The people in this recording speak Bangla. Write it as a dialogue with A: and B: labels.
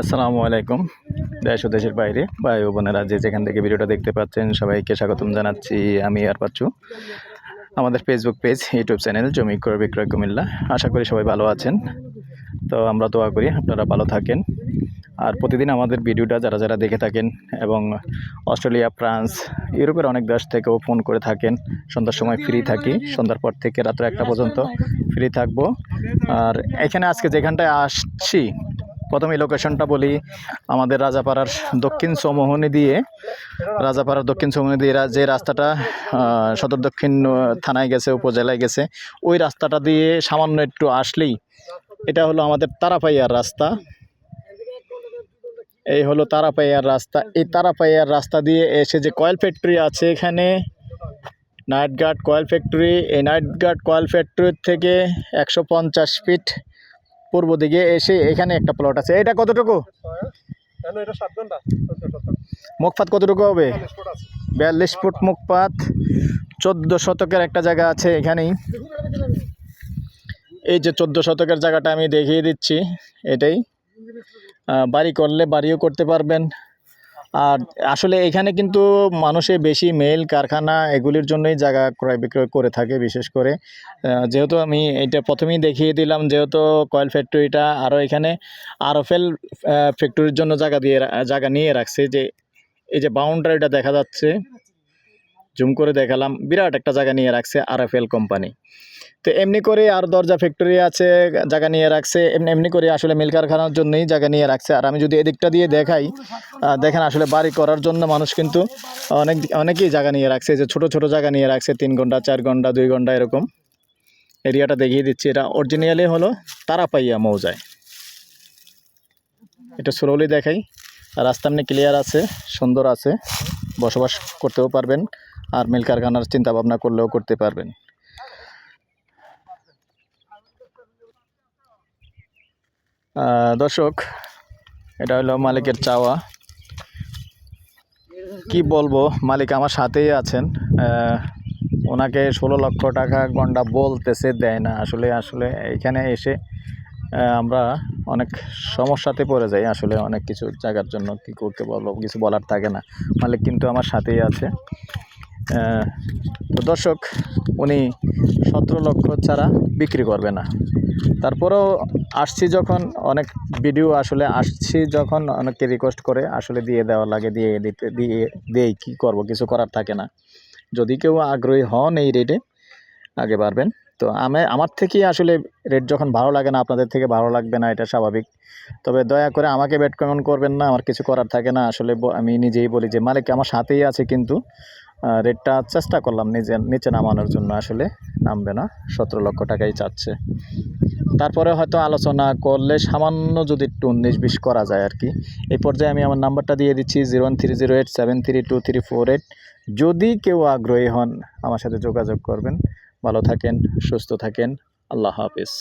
A: আসসালামু আলাইকুম। দেশ ও দেশের বাইরে ভাই ও বোনেরা যে যেখান থেকে ভিডিওটা দেখতে পাচ্ছেন, সবাইকে স্বাগতম জানাচ্ছি আমি আর পাচ্ছু। আমাদের ফেসবুক পেজ ইউটিউব চ্যানেল জমি ক্রয় বিক্রয় কুমিল্লা। আশা করি সবাই ভালো আছেন। তো আমরা দোয়া করি আপনারা ভালো থাকেন। আর প্রতিদিন আমাদের ভিডিওটা যারা যারা দেখে থাকেন এবং অস্ট্রেলিয়া, ফ্রান্স, ইউরোপের অনেক দেশ থেকেও ফোন করে থাকেন, সন্ধ্যার সময় ফ্রি থাকি। সন্ধ্যার পর থেকে রাত্র একটা পর্যন্ত ফ্রি থাকব। আর এখানে আজকে যেখানটায় আসছি প্রথমে লোকেশনটা বলি। আমাদের রাজাপাড়ার দক্ষিণ চৌমোহনী দিয়ে, রাজাপাড়ার দক্ষিণ চৌমোহনী দিয়ে যে রাস্তাটা সদর দক্ষিণ থানায় গেছে, উপজেলায় গেছে, ওই রাস্তাটা দিয়ে সামান্য একটু আসলেই এটা হলো আমাদের তারাপাইয়ার রাস্তা। এই হলো তারাপাইয়ার রাস্তা। এই তারাপাইয়ার রাস্তা দিয়ে এসে যে কয়েল ফ্যাক্টরি আছে এখানে নাইট গার্ড কয়েল ফ্যাক্টরি, এই নাইট গার্ড কয়েল ফ্যাক্টরির থেকে একশো পঞ্চাশ ফিট পূর্ব দিকে এসে এখানে একটা প্লট আছে। এটা কতটুকু? মুখপাত কতটুকু হবে? বিয়াল্লিশ ফুট মুখপাত। চোদ্দ শতকের একটা জায়গা আছে এখানেই। এই যে চোদ্দ শতকের জায়গাটা আমি দেখিয়ে দিচ্ছি এটাই। বাড়ি করলে বাড়িও করতে পারবেন। আর আসলে এখানে কিন্তু মানুষে বেশি মেল, কারখানা এগুলির জন্যই জায়গা ক্রয় বিক্রয় করে থাকে বিশেষ করে। যেহেতু আমি এটা প্রথমেই দেখিয়ে দিলাম, যেহেতু কয়েল ফ্যাক্টরিটা আরও এখানে আরএফএল ফ্যাক্টরির জন্য জায়গা দিয়ে, জায়গা নিয়ে রাখছে যে, এই যে বাউন্ডারিটা দেখা যাচ্ছে। জুম করে দেখালাম। বিরাট একটা জায়গা নিয়ে রাখছে আরএফএল কোম্পানি। তো এমনি করে আর দরজা ফ্যাক্টরি আছে, জায়গা নিয়ে রাখছে। এমনি এমনি করে আসলে মিল কারখানার জন্যই জায়গা নিয়ে রাখছে। আর আমি যদি এদিকটা দিয়ে দেখাই দেখেন আসলে বাড়ি করার জন্য মানুষ কিন্তু অনেক, অনেকেই জায়গা নিয়ে রাখছে। যে ছোট ছোট জায়গা নিয়ে রাখছে, তিন ঘণ্টা, চার ঘণ্টা, দুই ঘণ্টা এরকম। এরিয়াটা দেখিয়ে দিচ্ছি। এটা অরিজিনালি হলো তারাপাইয়া মৌজায়। এটা স্লোলি দেখাই। আর রাস্তা এমনি ক্লিয়ার আছে, সুন্দর আছে। বসবাস করতেও পারবেন। আর মিল কারখানার চিন্তা ভাবনা করলেও করতে পারবেন। দর্শক, এটা হলো মালিকের চাওয়া। কি বলব, মালিক আমার সাথেই আছেন। ওনাকে ষোলো লক্ষ টাকা গন্ডা বলতেছে, দেয় না। আসলে আসলে এখানে এসে আমরা অনেক সমস্যাতে পড়ে যাই। আসলে অনেক কিছু জায়গার জন্য কী করতে বলব, কিছু বলার থাকে না। মালিক কিন্তু আমার সাথেই আছে। তো দর্শক, উনি সতেরো লক্ষ ছাড়া বিক্রি করবে না। তারপরেও আসছি যখন, অনেক ভিডিও আসলে আসছি যখন, অনেককে রিকোয়েস্ট করে আসলে দিয়ে দেওয়া লাগে, দিয়ে দিতে, দিয়ে দিয়েই কী করব, কিছু করার থাকে না। যদি কেউ আগ্রহী হন এই রেটে আগে বাড়বেন। তো আমি, আমার থেকেই আসলে রেট যখন ভালো লাগে না, আপনাদের থেকে ভালো লাগবে না, এটা স্বাভাবিক। তবে দয়া করে আমাকে ব্যাট কেমন করবেন না, আমার কিছু করার থাকে না। আসলে আমি নিজেই বলি যে, মালিক আমার সাথেই আছে কিন্তু রেটটা চেষ্টা করলাম নিজে, নিচে নামানোর জন্য আসলে নামবে না। সতেরো লক্ষ টাকাই চাচ্ছে। তারপরে হয়তো আলোচনা করলে সামান্য যদি একটু উনিশ বিশ করা যায় আর কি। এই পর্যায়ে আমি আমার নাম্বারটা দিয়ে দিচ্ছি zero one three zero eight seven three two three four eight. যদি কেউ আগ্রহী হন আমার সাথে যোগাযোগ করবেন। ভালো থাকেন, সুস্থ থাকেন। আল্লাহ হাফিজ।